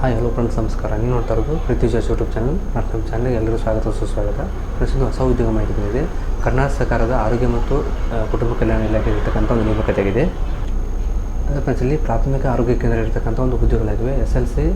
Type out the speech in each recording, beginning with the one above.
Hi, hello friends, ನಮಸ್ಕಾರ. ನೀವು ನೋಡ್ತಾ ಇರೋದು ಪ್ರೀತಿ ಜಾಸ್ ಯೂಟ್ಯೂಬ್ ಚಾನಲ್. ಮತ್ತು ನಮ್ಮ ಚಾನಲ್ಗೆ ಎಲ್ಲರೂ ಸ್ವಾಗತ, ಸುಸ್ವಾಗತ. ಫ್ರೆಂಡ್ಸ್ ಇದು ಹೊಸ ಉದ್ಯೋಗ ಮಾಹಿತಿ ಬಂದಿದೆ ಕರ್ನಾಟಕ ಸರ್ಕಾರದ ಆರೋಗ್ಯ ಮತ್ತು ಕುಟುಂಬ ಕಲ್ಯಾಣ ಇಲಾಖೆ ಇರ್ತಕ್ಕಂಥ ಒಂದು ನೇಮಕತೆಯಾಗಿದೆ. ಅದೇ ಫ್ರೆಂಡ್ಸ್, ಇಲ್ಲಿ ಪ್ರಾಥಮಿಕ ಆರೋಗ್ಯ ಕೇಂದ್ರ ಇರ್ತಕ್ಕಂಥ ಒಂದು ಉದ್ಯೋಗಗಳಾಗಿವೆ ಎಸ್ ಎಲ್ ಸಿ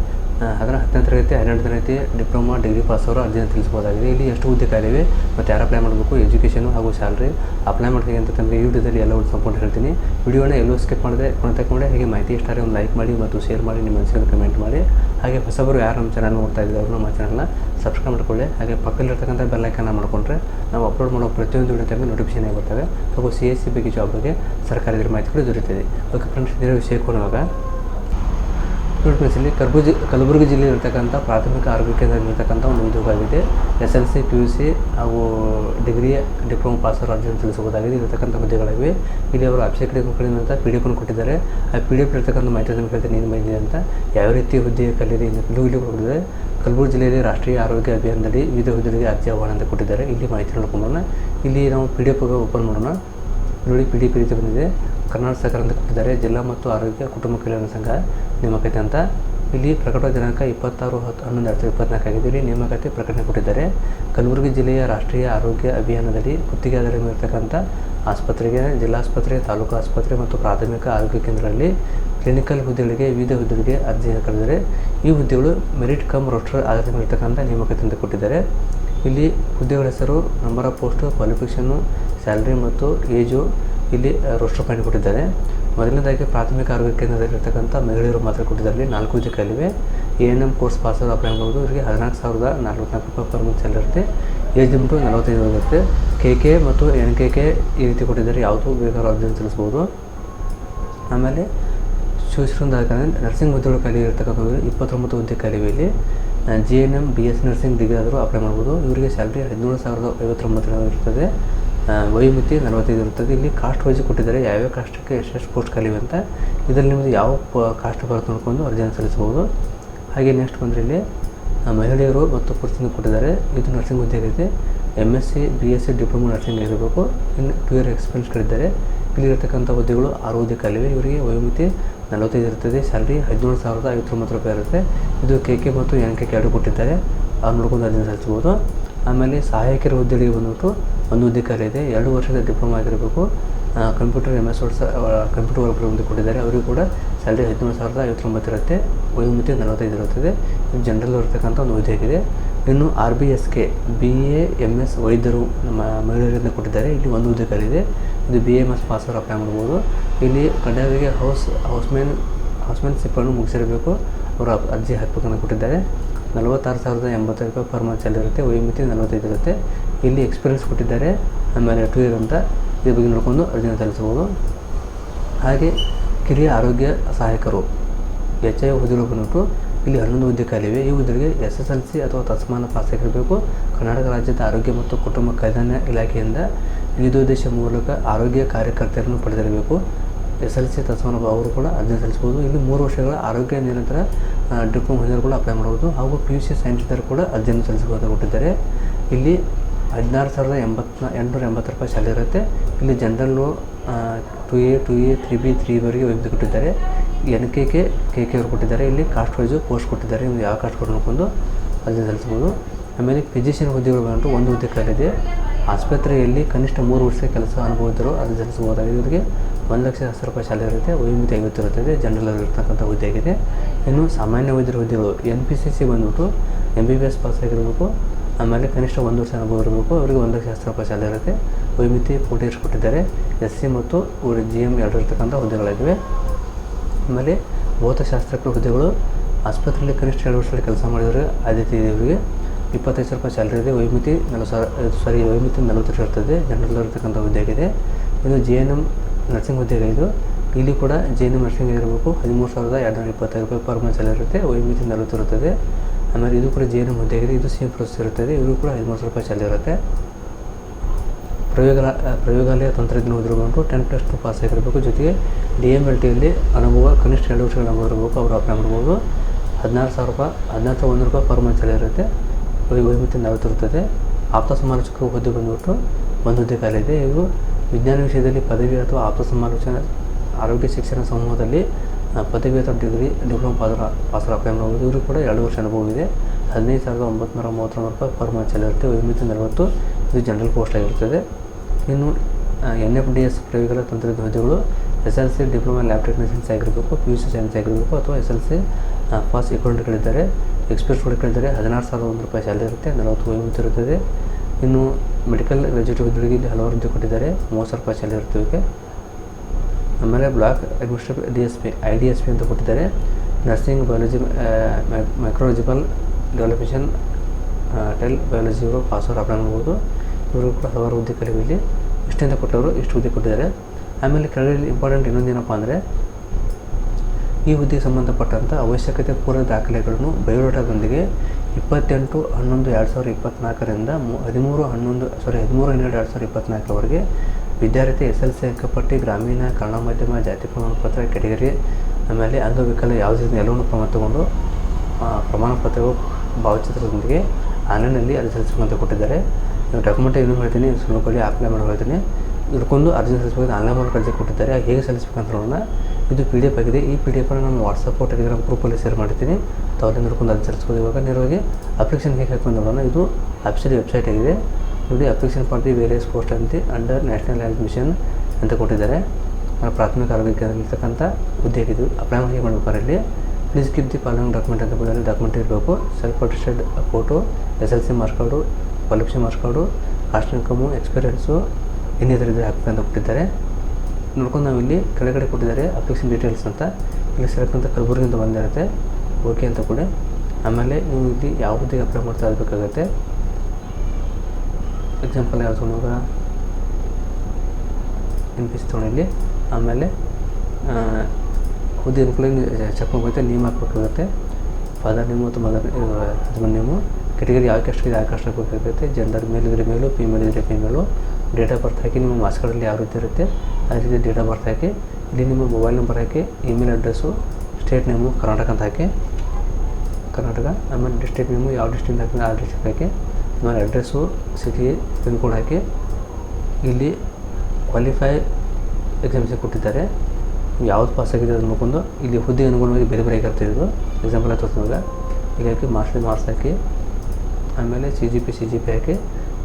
ಅದರ ಹತ್ತನೇ ತರಗತಿ ಹನ್ನೆರಡು ತರಗತಿ ಡಿಪ್ಲೊಮಾ, ಡಿಗ್ರಿ ಪಾಸ್ ಅವರು ಅರ್ಜಿಯನ್ನು ತಿಳಿಸ್ಬೋದಾಗಿದೆ. ಇಲ್ಲಿ ಎಷ್ಟು ಹುದ್ದೆ ಇದೆ ಮತ್ತು ಯಾರು ಅಪ್ಲೈ ಮಾಡಬೇಕು? ಎಜುಕೇಷನು ಹಾಗೂ ಸ್ಯಾಲ್ರಿ ಅಪ್ಲೈ ಮಾಡ್ತೀವಿ ಅಂತ ತಮಗೆ ಈ ವಿಡಿಯೋದಲ್ಲಿ ಎಲ್ಲ ಸಂಪೂರ್ಣ ಹೇಳ್ತೀನಿ. ವಿಡಿಯೋನ ಎಲ್ಲೂ ಸ್ಕಿಪ್ ಮಾಡದೆ ಕೊನೆ ತಕೊಂಡೆ ಹಾಗೆ ಮಾಹಿತಿ ಇಷ್ಟ ಒಂದು ಲೈಕ್ ಮಾಡಿ ಮತ್ತು ಶೇರ್ ಮಾಡಿ, ನಿಮ್ಮ ಅನಿಸಿಕೆ ಕಮೆಂಟ್ ಮಾಡಿ. ಹಾಗೆ ಹೊಸಬರು ಯಾರು ನಮ್ಮ ಚಾನಲ್ ನೋಡ್ತಾ ಇದ್ದಾರೆ ನಮ್ಮ ಚಾನಲ್ನ ಸಬ್ಸ್ಕ್ರೈಬ್ ಮಾಡಿಕೊಳ್ಳಿ. ಹಾಗೆ ಪಕ್ಕದಲ್ಲಿರ್ತಕ್ಕಂಥ ಬೆಲ್ಲೈಕನ್ನ ಮಾಡಿಕೊಂಡ್ರೆ ನಾವು ಅಪ್ಲೋಡ್ ಮಾಡೋ ಪ್ರತಿಯೊಂದು ವಿಡಿಯೋ ಟೈಮ್ ನೋಟಿಫಿಕೇಶನ್ ಬರ್ತವೆ. ಹಾಗೂ ಸಿ ಎಸ್ ಸಿ ಬಗ್ಗೆ ಜಾಬ್ ಬಗ್ಗೆ ಸರ್ಕಾರದ ಕೂಡ ದೊರೆಯುತ್ತದೆ. ಓಕೆ ಫ್ರೆಂಡ್ಸ್ ಇದರ ವಿಷಯಕ್ಕೆ ಫ್ರೆಂಡ್ಸ್ ಇಲ್ಲಿ ಕಲಬುರ್ಗಿ ಜಿಲ್ಲೆಯಲ್ಲಿ ಇರ್ತಕ್ಕಂಥ ಪ್ರಾಥಮಿಕ ಆರೋಗ್ಯ ಕೇಂದ್ರದಲ್ಲಿರ್ತಕ್ಕಂಥ ಒಂದು ಉದ್ಯೋಗ ಆಗಿದೆ S L C P U C ಹಾಗೂ ಡಿಗ್ರಿ ಡಿಪ್ಲೊಮಾ ಪಾಸರು ಅರ್ಜಿಯನ್ನು ತಿಳಿಸಬಹುದಾಗಿದೆ. ಇರತಕ್ಕಂಥ ಹುದ್ದೆಗಳಿವೆ. ಇಲ್ಲಿ ಅವರು ಅಭಿಷೇಕ ಕಡೆಯಿಂದ ಪಿ ಡಿ ಎಫ್ ಕೊಟ್ಟಿದ್ದಾರೆ. ಆ ಪಿ ಡಿ ಎಫ್ ಇರ್ತಕ್ಕಂಥ ಮಾಹಿತಿಯನ್ನು ಕೇಳ್ತೀನಿ ಏನು ಬಂದಿದೆ ಅಂತ. ಯಾವ ರೀತಿ ಹುದ್ದೆ ಕಲಿಯಲಿ ಎಂದು ಇಲ್ಲಿ ಕೊಟ್ಟಿದ್ದಾರೆ. ಕಲಬುರಗಿ ಜಿಲ್ಲೆಯಲ್ಲಿ ರಾಷ್ಟ್ರೀಯ ಆರೋಗ್ಯ ಅಭಿಯಾನದಲ್ಲಿ ವಿವಿಧ ಹುದ್ದೆಗಳಿಗೆ ಅರ್ಜಿ ಆಹ್ವಾನ ಅಂತ ಕೊಟ್ಟಿದ್ದಾರೆ. ಇಲ್ಲಿ ಮಾಹಿತಿ ನೋಡ್ಕೊಂಬೋಣ ಇಲ್ಲಿ ನಾವು ಪಿ ಡಿ ಎಫ್ ಓಪನ್ ಮಾಡೋಣ. ನೋಡಿ ಪಿ ಡಿ ಪಿ ರೀತಿ ಬಂದಿದೆ. ಕರ್ನಾಟಕ ಸರ್ಕಾರ ಕೊಟ್ಟಿದ್ದಾರೆ. ಜಿಲ್ಲಾ ಮತ್ತು ಆರೋಗ್ಯ, ಕುಟುಂಬ ಕಲ್ಯಾಣ ಸಂಘ, ನೇಮಕಾತಿ ಅಂತ. ಇಲ್ಲಿ ಪ್ರಕಟ ದಿನಾಂಕ ಇಪ್ಪತ್ತಾರು ಹತ್ತು ಹನ್ನೊಂದು ಎರಡು ಸಾವಿರದ ಇಪ್ಪತ್ನಾಲ್ಕು ಆಗಿದೆ. ಇಲ್ಲಿ ನೇಮಕಾತಿ ಪ್ರಕಟಣೆ ಕೊಟ್ಟಿದ್ದಾರೆ. ಕಲಬುರಗಿ ಜಿಲ್ಲೆಯ ರಾಷ್ಟ್ರೀಯ ಆರೋಗ್ಯ ಅಭಿಯಾನದಲ್ಲಿ ಗುತ್ತಿಗೆ ಆಧಾರದ ಮೇಲಿರ್ತಕ್ಕಂಥ ಆಸ್ಪತ್ರೆಗೆ, ಜಿಲ್ಲಾಸ್ಪತ್ರೆ, ತಾಲೂಕು ಆಸ್ಪತ್ರೆ ಮತ್ತು ಪ್ರಾಥಮಿಕ ಆರೋಗ್ಯ ಕೇಂದ್ರಗಳಲ್ಲಿ ಕ್ಲಿನಿಕಲ್ ಹುದ್ದೆಗಳಿಗೆ, ವಿವಿಧ ಹುದ್ದೆಗಳಿಗೆ ಅರ್ಜಿಯನ್ನು ಕರೆದಿದ್ದಾರೆ ಈ ಹುದ್ದೆಗಳು ಮೆರಿಟ್ ಕಮ್ ರೋಸ್ಟರ್ ಆಧಾರದ ಮೇಲಿರ್ತಕ್ಕಂಥ ನೇಮಕಾತಿ ಅಂತ ಕೊಟ್ಟಿದ್ದಾರೆ. ಇಲ್ಲಿ ಹುದ್ದೆಗಳ ಹೆಸರು, number of post, qualification, salary ಮತ್ತು ಏಜು ಇಲ್ಲಿ ರೋಸ್ಟರ್ ಪಾಯಿಂಟ್ ಕೊಟ್ಟಿದ್ದಾರೆ. ಮೊದಲನೇದಾಗಿ ಪ್ರಾಥಮಿಕ ಆರೋಗ್ಯ ಕೇಂದ್ರದಲ್ಲಿರ್ತಕ್ಕಂಥ ಮಹಿಳೆಯರು ಮಾತ್ರ ಕೊಟ್ಟಿದ್ದಾರೆ ನಾಲ್ಕು ಕಲಿವೆ A N M course pass apply ಮಾಡ್ಬೋದು ಇವರಿಗೆ ಹದಿನಾಲ್ಕು ಸಾವಿರದ ನಲ್ವತ್ನಾಲ್ಕು ರೂಪಾಯಿ ಪರ್ ಮಂತ್ ಇರುತ್ತೆ. ಏಜ್ ಲಿಮಿಟು ನಲವತ್ತೈದು ಇರುತ್ತೆ. ಕೆ ಕೆ ಮತ್ತು ಎನ್ ಕೆ ಕೆ ಈ ರೀತಿ ಕೊಟ್ಟಿದ್ದಾರೆ. ಯಾವುದು ಬೇಕಾದ್ರೂ ಅರ್ಜಿ ತಿಳಿಸ್ಬೋದು. ಆಮೇಲೆ ಶಿವಶ್ರಂದಾಗ ನರ್ಸಿಂಗ್ ಉದ್ಯೋಗ ಖಾಲಿ ಇರ್ತಕ್ಕಂಥ ಇಪ್ಪತ್ತೊಂಬತ್ತು ಹುದ್ದೆ ಖಾಲಿವೆ ಇಲ್ಲಿ. G N M B S nursing degree ಆದರೂ ಅಪ್ಲೈ ಮಾಡ್ಬೋದು. ಇವರಿಗೆ ಸ್ಯಾಲ್ರಿ ಹದಿನೇಳು ಸಾವಿರದ ಐವತ್ತೊಂಬತ್ತು ಇರ್ತದೆ. ವಯೋಮಿತಿ ನಲವತ್ತೈದು ಇರುತ್ತದೆ ಇಲ್ಲಿ ಕಾಸ್ಟ್ ವೈಸ್ ಕೊಟ್ಟಿದ್ದಾರೆ. ಯಾವ್ಯಾವ ಕಾಸ್ಟಕ್ಕೆ ಎಷ್ಟೆಷ್ಟು ಪೋಸ್ಟ್ ಖಾಲಿವೆ ಅಂತ. ಇದರಲ್ಲಿ ನಿಮ್ಮದು ಯಾವ ಕಾಸ್ಟ್ ಬರುತ್ತೆ ನೋಡ್ಕೊಂಡು ಅರ್ಜಿಯನ್ನು ಸಲ್ಲಿಸ್ಬೋದು ಹಾಗೆ ನೆಕ್ಸ್ಟ್ ಬಂದರೆ ಇಲ್ಲಿ ಮಹಿಳೆಯರು ಮತ್ತು ಪುರುಷರು ಕೊಟ್ಟಿದ್ದಾರೆ. ಇದು ನರ್ಸಿಂಗ್ ಹುದ್ದೆ ಇದೆ M S C B S C diploma nursing ಇರಬೇಕು ಇನ್ನು ಟೂ ಇಯರ್ ಎಕ್ಸ್ಪೀರಿಯನ್ಸ್ ಕಟ್ಟಿದ್ದಾರೆ ಇಲ್ಲಿರ್ತಕ್ಕಂಥ ಹುದ್ದೆಗಳು ಆರು ಹುದ್ದೆ ಖಾಲಿವೆ ಇವರಿಗೆ ವಯೋಮಿತಿ ನಲವತ್ತೈದು ಇರ್ತದೆ. ಸ್ಯಾಲ್ರಿ ಹದಿನೇಳು ಸಾವಿರದ ಐವತ್ತೊಂಬತ್ತು ರೂಪಾಯಿ ಇರುತ್ತೆ. ಇದು ಕೆ ಕೆ ಮತ್ತು ಎನ್ ಕೆ ಕೆ ಎರಡು ಕೊಟ್ಟಿದ್ದಾರೆ. ಅವ್ರು ನೋಡ್ಕೊಂಡು ಅರ್ಜಿ ಸಲ್ಲಿಸ್ಬೋದು ಆಮೇಲೆ ಸಹಾಯಕರ ಹುದ್ದೆಗಳಿಗೆ ಬಂದ್ಬಿಟ್ಟು ಒಂದು ಹುದ್ದೆ ಖಾಲಿ ಇದೆ ಎರಡು ವರ್ಷದ ಡಿಪ್ಲೊಮಾ ಆಗಿರಬೇಕು. Computer M S words computer work ಒಂದು ಕೊಟ್ಟಿದ್ದಾರೆ ಅವರಿಗೂ ಕೂಡ ಸ್ಯಾಲ್ರಿ ಹದಿನೇಳು ಸಾವಿರದ ಐವತ್ತೊಂಬತ್ತು ಇರುತ್ತೆ. ವಯೋಮಿತಿ ನಲವತ್ತೈದು ಇರುತ್ತದೆ. ಇದು ಜನರಲ್ ಇರತಕ್ಕಂಥ ಒಂದು ಹುದ್ದೆ ಆಗಿದೆ. ಇನ್ನು R B S K B A M S ವೈದ್ಯರು ನಮ್ಮ ಮಹಿಳೆಯರಿಂದ ಕೊಟ್ಟಿದ್ದಾರೆ. ಇಲ್ಲಿ ಒಂದು ಹುದ್ದೆ ಇದೆ ಇದು ಬಿ ಎಂ ಎಸ್ ಪಾಸರ್ ಅಪ್ಲೈ ಮಾಡ್ಬೋದು. ಇಲ್ಲಿ ಕಡ್ಡಾಯವಾಗಿ ಹೌಸ್, ಹೌಸ್ಮೇನ್ ಹೌಸ್ಮೆನ್ಶಿಪ್ಪನ್ನು ಮುಗಿಸಿರಬೇಕು. ಅವರು ಅರ್ಜಿ ಹಾಕಬೇಕನ್ನು ಕೊಟ್ಟಿದ್ದಾರೆ. ನಲವತ್ತಾರು ಸಾವಿರದ ಎಂಬತ್ತು ರೂಪಾಯಿ ಪರ್ ಮಂತ್ ಇರುತ್ತೆ. ವಯೋಮಿತಿ ನಲವತ್ತೈದು ಇರುತ್ತೆ. ಇಲ್ಲಿ ಎಕ್ಸ್ಪೀರಿಯನ್ಸ್ ಕೊಟ್ಟಿದ್ದಾರೆ ಆಮೇಲೆ ಟು ಇಯರ್ ಅಂತ ಇದ್ರ ಬಗ್ಗೆ ನೋಡಿಕೊಂಡು ಅರ್ಜಿನ ಸಲ್ಲಿಸ್ಬೋದು ಹಾಗೆ ಕಿರಿಯ ಆರೋಗ್ಯ ಸಹಾಯಕರು ಎಚ್ ಐ ಹುದ್ದೆಗಳು ಬಂದ್ಬಿಟ್ಟು ಇಲ್ಲಿ ಹನ್ನೊಂದು ಹುದ್ದೆ ಖಾಲಿವೆ ಈ ಹುದ್ದೆಗೆ ಎಸ್ ಎಸ್ ಎಲ್ ಸಿ ಅಥವಾ ತಸ್ಮಾನ ಪಾಸ್ ಆಗಿರಬೇಕು. ಕರ್ನಾಟಕ ರಾಜ್ಯದ ಆರೋಗ್ಯ ಮತ್ತು ಕುಟುಂಬ ಕಲ್ಯಾಣ ಇಲಾಖೆಯಿಂದ ವಿವಿಧೋದ್ದೇಶ ಮೂಲಕ ಆರೋಗ್ಯ ಕಾರ್ಯಕರ್ತರನ್ನು ಪಡೆದಿರಬೇಕು. ಎಸ್ ಎಲ್ ಸಿ ತಸ್ಮಾನ ಅವರು ಕೂಡ ಅರ್ಜಿ ಸಲ್ಲಿಸ್ಬೋದು ಇಲ್ಲಿ ಮೂರು ವರ್ಷಗಳ ಆರೋಗ್ಯ ನಿರಂತರ ಡಿಪ್ಲೊಮಾ ಹೊಂದಿದ್ರು ಕೂಡ ಅಪ್ಲೈ ಮಾಡ್ಬೋದು ಹಾಗೂ ಪಿ ಯು ಸಿ ಸೈನ್ಸ್ ಇದ್ದರು ಕೂಡ ಅರ್ಜಿಯನ್ನು ಸಲ್ಲಿಸಬಹುದು ಕೊಟ್ಟಿದ್ದಾರೆ. ಇಲ್ಲಿ ಹದಿನಾರು ಸಾವಿರದ ಎಂಬತ್ತ ಎಂಟುನೂರ ಎಂಬತ್ತು ರೂಪಾಯಿ ಸ್ಯಾಲರಿ ಇರುತ್ತೆ. ಇಲ್ಲಿ ಜನರಲ್ಲು two A two A three B ತ್ರೀವರೆಗೆ ವೈದ್ಯ ಕೊಟ್ಟಿದ್ದಾರೆ. N K K K K ಅವರು ಕೊಟ್ಟಿದ್ದಾರೆ. ಇಲ್ಲಿ ಕಾಸ್ಟ್ ವೈಸು ಪೋಸ್ಟ್ ಕೊಟ್ಟಿದ್ದಾರೆ. ನಿಮ್ಗೆ ಯಾವ ಕಾಸ್ಟ್ ಕೊಟ್ಟು ನೋಡ್ಕೊಂಡು ಅರ್ಜಿ ಸಲ್ಲಿಸ್ಬೋದು ಆಮೇಲೆ ಫಿಸಿಷಿಯನ್ ಹುದ್ದೆಗಳು ಬಂದು ಒಂದು ಹುದ್ದೆ ಖಾಲಿದೆ ಆಸ್ಪತ್ರೆಯಲ್ಲಿ ಕನಿಷ್ಠ ಮೂರು ವರ್ಷ ಕೆಲಸ ಅನುಭವ ಇದ್ದರು ಸಲ್ಲಿಸಬಹುದಾಗಿದೆ ಇವರಿಗೆ ಒಂದು ಲಕ್ಷ ಹತ್ತು ರೂಪಾಯಿ ಶಾಲೆ ಇರುತ್ತೆ. ವಯೋಮಿತಿ ಐವತ್ತು ಇರುತ್ತದೆ ಜನರಲ್ ಇರ್ತಕ್ಕಂಥ ಹುದ್ದೆ ಆಗಿದೆ. ಇನ್ನು ಸಾಮಾನ್ಯ ವೈದ್ಯರ ಹುದ್ದೆಗಳು ಎನ್ ಪಿ ಸಿ ಸಿ ಬಂದ್ಬಿಟ್ಟು M B B S pass ಆಗಿರಬೇಕು. ಆಮೇಲೆ ಕನಿಷ್ಠ ಒಂದು ವರ್ಷ ಅನುಭವ ಇರಬೇಕು. ಅವರಿಗೆ ಒಂದು ಸ್ಯಾಲರಿ ಇರುತ್ತೆ. ವೈಮಿತಿ ಇಯರ್ಸ್ ಕೊಟ್ಟಿದ್ದಾರೆ. ಎಸ್ ಸಿ ಮತ್ತು ಜಿ ಎಂ ಎರಡು ಇರ್ತಕ್ಕಂಥ ಹುದ್ದೆಗಳಾಗಿವೆ. ಆಮೇಲೆ ಭೌತಶಾಸ್ತ್ರಜ್ಞ ಹುದ್ದೆಗಳು ಆಸ್ಪತ್ರೆಯಲ್ಲಿ ಕನಿಷ್ಠ ಎರಡು ವರ್ಷದಲ್ಲಿ ಕೆಲಸ ಮಾಡಿದರೆ ಆದ್ಯತೆ ಇದೆ ಇವರಿಗೆ ಇಪ್ಪತ್ತೈದು ಸಾವಿರ ರೂಪಾಯಿ ಸ್ಯಾಲರಿ ಇದೆ. ವೈಮಿತಿ ನಲವತ್ತು ಸಾವಿರ ಸಾರಿ, ವೈಮಿತಿ ನಲವತ್ತು ವರ್ಷ ಇರ್ತದೆ. ಜನರಲ್ ಹುದ್ದೆ ಆಗಿದೆ ಇದು ಜೆ ಎನ್ ಎಂ ನರ್ಸಿಂಗ್ ಹುದ್ದೆ ಇದು. ಇಲ್ಲಿ ಕೂಡ ಜೆ ಎನ್ ಎಂ ನರ್ಸಿಂಗ್ ಇರಬೇಕು. ಹದಿಮೂರು ಸಾವಿರದ ಎರಡು ನೂರ ಇಪ್ಪತ್ತೈದು ರೂಪಾಯಿ ಪರ್ ಮಂತ್ ಸ್ಯಾಲರಿ ಇರುತ್ತೆ. ವೈಮಿತಿ ನಲವತ್ತು ಇರುತ್ತದೆ ಆಮೇಲೆ ಇದು ಕೂಡ ಜೀವನ ಮುದ್ದೆ ಇದೆ ಇದು ಸೇಮ್ ಪ್ರೊಸೆಸ್ ಇರುತ್ತದೆ. ಇದು ಕೂಡ ಹದಿಮೂರು ಸಾವಿರ ರೂಪಾಯಿ ಸ್ಯಾಲರಿ ಇರುತ್ತೆ. ಪ್ರಯೋಗಾಲ, ಪ್ರಯೋಗಾಲಯ ತಂತ್ರಜ್ಞಾನ ಉದ್ರಗೊಂಡು ಟೆನ್ ಪ್ಲಸ್ ಟು ಪಾಸ್ ಆಗಿರಬೇಕು. ಜೊತೆಗೆ ಡಿ ಎಂ ಎಲ್ ಟಿಯಲ್ಲಿ ಅನುಭವ, ಕನಿಷ್ಠ ಎರಡು ವರ್ಷಗಳ ಅನುಭವ ಇರಬೇಕು. ಅವರು ಅಪ್ಲೈ ಮಾಡ್ಬೋದು. ಹದಿನಾರು ಸಾವಿರ ರೂಪಾಯಿ, ಹದಿನಾರು ಸಾವಿರ ಒಂದು ರೂಪಾಯಿ ಪರ್ ಮಂತ್ ಸ್ಯಾಲರಿ ಇರುತ್ತೆ. ನಲವತ್ತು ಇರ್ತದೆ ಆಪ್ತ ಸಮಾಲೋಚಕರು ಹುದ್ದೆ ಬಂದುಬಿಟ್ಟು ಒಂದು ಹುದ್ದೆ ಇದೆ. ಇವರು ವಿಜ್ಞಾನ ವಿಷಯದಲ್ಲಿ ಪದವಿ ಅಥವಾ ಆಪ್ತ ಸಮಾಲೋಚನೆ, ಆರೋಗ್ಯ ಶಿಕ್ಷಣ ಸಮೂಹದಲ್ಲಿ ಆ, ಪದವಿ ಅಥವಾ ಡಿಗ್ರಿ ಡಿಪ್ಲೊಮಾ ಪಾತ್ರ ಪಾಸರ ಅಪ್ಲೈ ಮಾಡ್ಬೋದು ಇವರು ಕೂಡ ಎರಡು ವರ್ಷ ಅನುಭವ ಇದೆ ಹದಿನೈದು ಸಾವಿರದ ಒಂಬತ್ತು ಮೂವತ್ತೊಂಬತ್ತು ರೂಪಾಯಿ ಪರ್ ಮಂತ್ ಇರುತ್ತೆ. ಐವತ್ತು ನಲವತ್ತು ಇದು ಜನರಲ್ ಪೋಸ್ಟ್ ಆಗಿರ್ತದೆ. ಇನ್ನು ಎನ್ ಎಫ್ ಡಿ ಎಸ್ ಪ್ರಯೋಗಗಳ ತಂತ್ರಜ್ಞಾನಗಳು S L C diploma lab technicians ಆಗಿರಬೇಕು ಪಿ ಯು ಸಿ ಸೈನ್ಸ್ ಆಗಿರಬೇಕು ಅಥವಾ ಎಸ್ ಎಲ್ ಸಿ ಪಾಸ್ ಇಕ್ವಲೆಂಟ್ಗಳಿದ್ದಾರೆ ಎಕ್ಸ್ಪೀರಿಯನ್ಸ್ ಹುಡುಗಳಿದ್ದಾರೆ ಹದಿನಾರು ಸಾವಿರದ ಒಂದು ರೂಪಾಯಿ ಸ್ಯಾಲರಿ ಇರುತ್ತೆ. ನಲವತ್ತು ವಯೋಮಿತಿ ಇರುತ್ತದೆ ಇನ್ನು ಮೆಡಿಕಲ್ ಗ್ರಾಜ್ಯುಯೇಟ್ ಹುದ್ದೆಗಳಿಗೆ ಹಲವಾರು ಹುದ್ದೆ ಕೊಟ್ಟಿದ್ದಾರೆ. ಮೂವತ್ತು ಸಾವಿರ ರೂಪಾಯಿ ಸ್ಯಾಲರಿ ಇರುತ್ತೆ ಇವಕ್ಕೆ ಆಮೇಲೆ block administrative D S P I D S P ಅಂತ ಕೊಟ್ಟಿದ್ದಾರೆ. ನರ್ಸಿಂಗ್ ಬಯಾಲಜಿ ಮೈಕ್ರೋಲಜಿಕಲ್ ಡೆವಲಪೇಷನ್ ಟೆಲ್ ಬಯಾಲಜಿ ಇವರು ಅಪ್ಲೈ ಮಾಡ್ಬೋದು. ಇವರು ಕೂಡ ಹಲವಾರು ಹುದ್ದೆ ಕಡಿಮೆ ಇಲ್ಲಿ ಇಷ್ಟಿಂದ ಕೊಟ್ಟವರು ಇಷ್ಟು ಹುದ್ದೆ ಕೊಟ್ಟಿದ್ದಾರೆ. ಆಮೇಲೆ ಕೆಳಗಡೆ ಇಂಪಾರ್ಟೆಂಟ್ ಇನ್ನೊಂದೇನಪ್ಪ ಅಂದರೆ, ಈ ಹುದ್ದೆಗೆ ಸಂಬಂಧಪಟ್ಟಂಥ ಅವಶ್ಯಕತೆ ಪೂರ್ಣ ದಾಖಲೆಗಳನ್ನು ಬಯೋಡಾಟಾದೊಂದಿಗೆ ಇಪ್ಪತ್ತೆಂಟು, ಹನ್ನೊಂದು, ಎರಡು ಸಾವಿರದ ಇಪ್ಪತ್ತ್ನಾಲ್ಕರಿಂದ ಹದಿಮೂರು, ಹನ್ನೊಂದು ಸಾರಿ ಹದಿಮೂರು, ಹನ್ನೆರಡು, ಎರಡು ಸಾವಿರದ ಇಪ್ಪತ್ತ್ನಾಲ್ಕರವರೆಗೆ ವಿದ್ಯಾರ್ಥಿ ಎಸ್ ಎಲ್ ಸಿ ಅಂಕಪಟ್ಟಿ ಗ್ರಾಮೀಣ ಕನ್ನಡ ಮಾಧ್ಯಮ ಜಾತಿ ಪ್ರಮಾಣಪತ್ರ ಕೆಟಗರಿ ಆಮೇಲೆ ಅಂಗವಿಕಲ ಯಾವುದೇ ನೆಲವನ್ನು ಪ್ರಮಾಣ ತಗೊಂಡು ಆ, ಪ್ರಮಾಣ ಪತ್ರವು ಭಾವಚಿತ್ರದೊಂದಿಗೆ ಆನ್ಲೈನಲ್ಲಿ ಅರ್ಜಿ ಸಲ್ಲಿಸಬೇಕಂತ ಕೊಟ್ಟಿದ್ದಾರೆ. ಡಾಕ್ಯುಮೆಂಟ್ ಏನು ಹೇಳ್ತೀನಿ ಸುಮ್ಮನೆ ಅಪ್ಲೈ ಮಾಡಿ ಹೇಳ್ತೀನಿ. ಇದ್ಕೊಂದು ಅರ್ಜಿ ಸಲ್ಲಿಸಬೇಕು ಆನ್ಲೈನ್ ಮೂಲಕ ಅರ್ಜಿ ಕೊಟ್ಟಿದ್ದಾರೆ. ಹೇಗೆ ಸಲ್ಲಿಸಬೇಕಂತ ನೋಡೋಣ. ಇದು ಪಿ ಡಿ ಎಫ್ ಆಗಿದೆ. ಈ ಪಿ ಡಿ ಎಫನ್ನು ನಾನು ವಾಟ್ಸಪ್ ಟೆಲಿಗ್ರಾಮ್ ಗ್ರೂಪಲ್ಲಿ ಶೇರ್ ಮಾಡ್ತೀನಿ. ತಾವಲ್ಲಿ ನೋಡ್ಕೊಂಡು ಅರ್ಜಿ ಸಲ್ಲಿಸ್ಬೋದು ಇವಾಗ. ನೇರವಾಗಿ ಅಪ್ಲಿಕೇಶನ್ ಹೇಗೆ ಹಾಕೊಂಡು ನೋಡೋಣ. ಇದು ಅಫಿಷಿಯಲ್ ವೆಬ್ಸೈಟ್ ಆಗಿದೆ. ನೋಡಿ application for the various post ಅಂತ ಅಂಡರ್ ನ್ಯಾಷನಲ್ ಹೆಲ್ತ್ ಮಿಷನ್ ಅಂತ ಕೊಟ್ಟಿದ್ದಾರೆ. ಪ್ರಾಥಮಿಕ ಆರೋಗ್ಯ ಕೇಂದ್ರದಲ್ಲಿರ್ತಕ್ಕಂಥ ಹುದ್ದೆ ಇದು ಅಪ್ಲೈ ಮಾಡಿ ಮಾಡ್ಬೇಕಾದ್ರೆ ಇಲ್ಲಿ please keep the following document ಅಂತ ಬಂದರೆ ಡಾಕ್ಯುಮೆಂಟ್ ಇರಬೇಕು. Self attested photo S L C marks card qualification marks card hostel income experience ಇನ್ನಿತರ ಇದ್ರೆ ಅಂತ ಕೊಟ್ಟಿದ್ದಾರೆ. ನೋಡ್ಕೊಂಡು ನಾವು ಇಲ್ಲಿ ಕೆಳಗಡೆ ಕೊಟ್ಟಿದ್ದಾರೆ ಅಪ್ಲಿಕೇಶನ್ ಡೀಟೇಲ್ಸ್ ಅಂತ. ಇಲ್ಲಿ ಸೆಲೆಕ್ಟ್ ಅಂತ ಬಂದಿರುತ್ತೆ. ಓಕೆ ಅಂತ ಕೂಡ. ಆಮೇಲೆ ನೀವು ಇಲ್ಲಿ ಯಾವ ಅಪ್ಲೈ ಮಾಡ್ತಾ ಇರಬೇಕಾಗತ್ತೆ? ಎಕ್ಸಾಂಪಲ್ ಯಾವ್ದು ಹುಡುಗ ಪಿ ಸಿ ಆಮೇಲೆ ಹುದ್ದೆ ಅನುಕೂಲ ಚೆಕ್ ಮಾಡ್ಬೇಕು ನೇಮ್ ಹಾಕ್ಬೇಕಾಗುತ್ತೆ ಫಾದರ್ ನೇಮು ಅಥವಾ ಮದರ್ ಹಸ್ಬೆಂಡ್ ನೇಮು ಕೆಟಗರಿ ಯಾವ ಕಷ್ಟ ಇದೆ ಯಾವ ಕಷ್ಟ ಜೆಂಡರ್ ಮೇಲ್ ಇದ್ರೆ ಮೇಲು ಫೀಮೇಲ್ ಇದ್ರೆ ಫೀಮೇಲು ಡೇಟ್ ಆಫ್ ಬರ್ತ್ ಹಾಕಿ ನಿಮ್ಮ ಮಾಸ್ಕಡಲ್ಲಿ ಯಾವ ರೀತಿ ಇರುತ್ತೆ. ಆ ರೀತಿ ಡೇಟ್ ಆಫ್ ಬರ್ತ್ ಹಾಕಿ. ಇಲ್ಲಿ ನಿಮ್ಮ ಮೊಬೈಲ್ ನಂಬರ್ ಹಾಕಿ email address state name Karnataka ಅಂತ ಹಾಕಿ. ಕರ್ನಾಟಕ, ಆಮೇಲೆ ಡಿಸ್ಟ್ರಿಕ್ಟ್ ನೇಮು ಯಾವ ಡಿಸ್ಟ್ರಿಕ್ಟ್ ಹಾಕಿದ್ರೆ ಆ ಡಿಸ್ಟ್ರಿಕ್ಟ್ ಹಾಕಿ. ಆಮೇಲೆ ಅಡ್ರೆಸ್ಸು ಸಿಟಿ ಪಿನ್ ಕೋಡ್ ಹಾಕಿ ಇಲ್ಲಿ ಕ್ವಾಲಿಫೈ ಎಕ್ಸಾಮ್ಸಿಗೆ ಕೊಟ್ಟಿದ್ದಾರೆ. ಯಾವ್ದು ಪಾಸ್ ಆಗಿದೆ ಅದನ್ನು ನೋಡ್ಕೊಂಡು ಇಲ್ಲಿ ಹುದ್ದೆ ಅನುಗುಣವಾಗಿ ಬೇರೆ ಬೇರೆ ಆಗಿರುತ್ತೆ ಇದು ಎಕ್ಸಾಂಪಲ್ ತೋರಿಸಿದಾಗ ಇಲ್ಲಿ ಹಾಕಿ ಮಾರ್ಕ್ಸ್ ಮಾರ್ಕ್ಸ್ ಹಾಕಿ, ಆಮೇಲೆ C G P C G P ಹಾಕಿ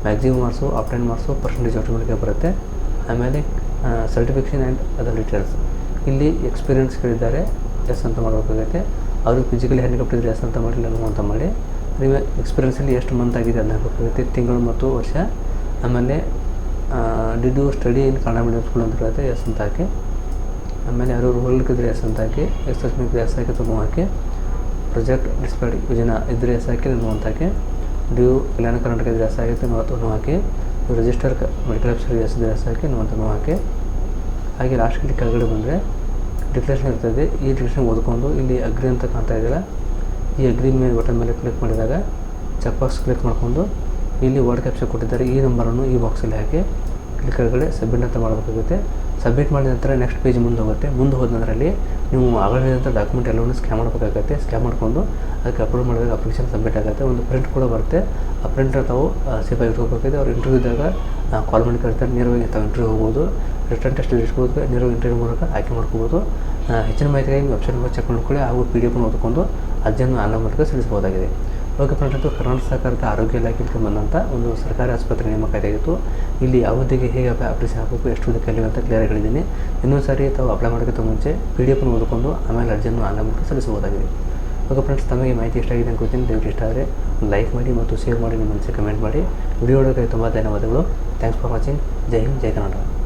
maximum marks obtained marks percentage ಆಟೋಮೆಟಿಕಾಗಿ ಬರುತ್ತೆ. ಆಮೇಲೆ ಸರ್ಟಿಫಿಕೇಷನ್ ಆ್ಯಂಡ್ ಅದರ್ ಡೀಟೇಲ್ಸ್ ಇಲ್ಲಿ ಎಕ್ಸ್ಪೀರಿಯನ್ಸ್ ಕೇಳಿದ್ದಾರೆ ಎಸ್ ಅಂತ ಮಾಡಬೇಕಾಗುತ್ತೆ. ಅವರು ಫಿಸಿಕಲಿ ಹ್ಯಾಂಡಿಕ್ಯಾಪ್ಟ್ ಇದ್ದರೆ ಎಸ್ ಅಂತ ಮಾಡಿಲ್ಲ ನಾನು ಅಂತ ಮಾಡಿ. ನೀವು ಎಕ್ಸ್ಪೀರಿಯನ್ಸಲ್ಲಿ ಎಷ್ಟು ಮಂತ್ ಆಗಿದೆ ಅದನ್ನ ಹಾಕ್ಬೇಕಾಗುತ್ತೆ ತಿಂಗಳು ಮತ್ತು ವರ್ಷ ಆಮೇಲೆ did you study in Kannada medium school ಅಂತ ಹೇಳುತ್ತೆ ಎಸ್ ಅಂತ ಹಾಕಿ, ಆಮೇಲೆ ಯಾರು ಹೋಗ್ಲಿಕ್ಕಿದ್ರೆ ಎಸ್ ಅಂತ ಹಾಕಿ, ಎಸ್ ಎಸ್ ಹಾಕಿ ತುಂಬ ಹಾಕಿ ಪ್ರೊಜೆಕ್ಟ್ ಡಿಸ್ಪ್ಲೇಡ್ ಯೋಜನಾ ಇದ್ರೆ ಎಸ್ ಹಾಕಿ ನೀವು ಅಂತ ಹಾಕಿ ಡ್ಯೂ ಕಲ್ಯಾಣ ಕರ್ನಾಟಕ ಇದ್ರೆ ಎಸ್ ಆಗಿರುತ್ತೆ ನೀವು ಅಥವಾ ಹಾಕಿ ರಿಜಿಸ್ಟರ್ ಮೆಡಿಕಲ್ ಆಫೀಸರ್ ಎಸ್ ಇದ್ರೆ ಎಸ್ ಹಾಕಿ ನೀವು ಅಂತ ನಾವು ಹಾಕಿ, ಹಾಗೆ ಲಾಸ್ಟ್ ಕೆಳಗಡೆ ಬಂದರೆ ಡಿಕ್ಲೇಷನ್ ಇರ್ತದೆ. ಈ ಡಿಕ್ಲೇಷನ್ ಓದ್ಕೊಂಡು ಇಲ್ಲಿ ಅಗ್ರಿ ಅಂತ ಕಾಣ್ತಾ ಇದೆಯಲ್ಲ ಈ ಅಗ್ರಿ ಮೇಲೆ ಬಟನ್ ಮೇಲೆ ಕ್ಲಿಕ್ ಮಾಡಿದಾಗ ಚೆಕ್ ಬಾಕ್ಸ್ ಕ್ಲಿಕ್ ಮಾಡಿಕೊಂಡು ಇಲ್ಲಿ ವರ್ಡ್ ಕ್ಯಾಪ್ಷನ್ ಕೊಟ್ಟಿದ್ದಾರೆ. ಈ ನಂಬರನ್ನು ಈ ಬಾಕ್ಸಲ್ಲಿ ಹಾಕಿ ಇಲ್ಲಿ ಕೆಳಗಡೆ ಸಬ್ಮಿಟ್ ಅಂತ ಮಾಡಬೇಕಾಗುತ್ತೆ. ಸಬ್ಮಿಟ್ ಮಾಡಿದ ನಂತರ ನೆಕ್ಸ್ಟ್ ಪೇಜ್ ಮುಂದೆ ಹೋಗುತ್ತೆ. ಮುಂದೆ ಹೋದ ನಂತರಲ್ಲಿ ನೀವು ಆಗಲಿದಂಥ ಡಾಕ್ಯುಮೆಂಟ್ ಎಲ್ಲವನ್ನು ಸ್ಕ್ಯಾನ್ ಮಾಡಬೇಕಾಗುತ್ತೆ. ಸ್ಕ್ಯಾನ್ ಮಾಡಿಕೊಂಡು ಅದಕ್ಕೆ ಅಪ್ಲೋಡ್ ಮಾಡಿದಾಗ ಅಪ್ಲಿಕೇಶನ್ ಸಬ್ಮಿಟ್ ಆಗುತ್ತೆ. ಒಂದು ಪ್ರಿಂಟ್ ಕೂಡ ಬರುತ್ತೆ. ಆ ಪ್ರಿಂಟ್ ತಾವು ಸೇಫಾಗಿ ಇಟ್ಕೋಬೇಕಾಗಿದೆ ಅವ್ರು ಇಂಟರ್ವ್ಯೂ ಇದ್ದಾಗ ಕಾಲ್ ಮಾಡಿ ಕರಿತಾರೆ ನೇರವಾಗಿ ತಾವು ಇಂಟರ್ವ್ಯೂ ಹೋಗ್ಬೋದು. ರಿಟರ್ನ್ ಟೆಸ್ಟ್ ಇಸ್ಕೋಬೇಕು ನೇರವಾಗಿ ಇಂಟರ್ವ್ಯೂ ಮೂಲಕ ಆಯ್ಕೆ ಮಾಡ್ಕೋಬೋದು. ಹೆಚ್ಚಿನ ಮಾಹಿತಿಗಾಗಿ ವೆಬ್ಸೈಟ್ ಮೂಲಕ ಚೆಕ್ ಮಾಡ್ಕೊಳ್ಳಿ. ಹಾಗೂ ಪಿ ಡಿ ಎಫ್ ಓದ್ಕೊಂಡು ಅರ್ಜಿಯನ್ನು ಆನ್ಲೈನ್ ಮೂಲಕ ಸಲ್ಲಿಸಬಹುದಾಗಿದೆ. ಓಕೆ ಫ್ರೆಂಡ್ಸ್ ಅದು ಕರ್ನಾಟಕ ಸರ್ಕಾರದ ಆರೋಗ್ಯ ಇಲಾಖೆಗೆ ಬಂದಂಥ ಒಂದು ಸರ್ಕಾರಿ ಆಸ್ಪತ್ರೆ ನೇಮಕ ಆಗಿತ್ತು ಇಲ್ಲಿ ಯಾವ ಹುದ್ದೆಗೆ ಹೇಗೆ ಅಪ್ಲಿಕೇಶನ್ ಹಾಕಬೇಕು ಎಷ್ಟು ಹುದ್ದೆ ಕಲಿಯುವ ಅಂತ ಕ್ಲಿಯರ್ ಹೇಳಿದ್ದೀನಿ ಇನ್ನೊಂದು ಸಾರಿ ತಾವು ಅಪ್ಲೈ ಮಾಡೋಕ್ಕಿಂತ ಮುಂಚೆ ಪಿ ಡಿ ಎಫ್ನ ಓದ್ಕೊಂಡು ಆಮೇಲೆ ಅರ್ಜಿಯನ್ನು ಆನ್ಲೈನ್ ಮೂಲಕ ಸಲ್ಲಿಸಬಹುದಾಗಿದೆ. ಓಕೆ ಫ್ರೆಂಡ್ಸ್ ತಮಗೆ ಮಾಹಿತಿ ಇಷ್ಟ ಆಗಿದೆ ಗೊತ್ತೀನಿ ದಯವಿಟ್ಟು ಇಷ್ಟ ಆದರೆ ಲೈಕ್ ಮಾಡಿ ಮತ್ತು ಶೇರ್ ಮಾಡಿ. ನಿಮ್ಮ ಮನಸ್ಸಿಗೆ ಕಮೆಂಟ್ ಮಾಡಿ. ವಿಡಿಯೋ ನೋಡೋಕ್ಕೆ ತುಂಬ ಧನ್ಯವಾದಗಳು. Thanks for watching. Jai Hind, Jai Karnataka.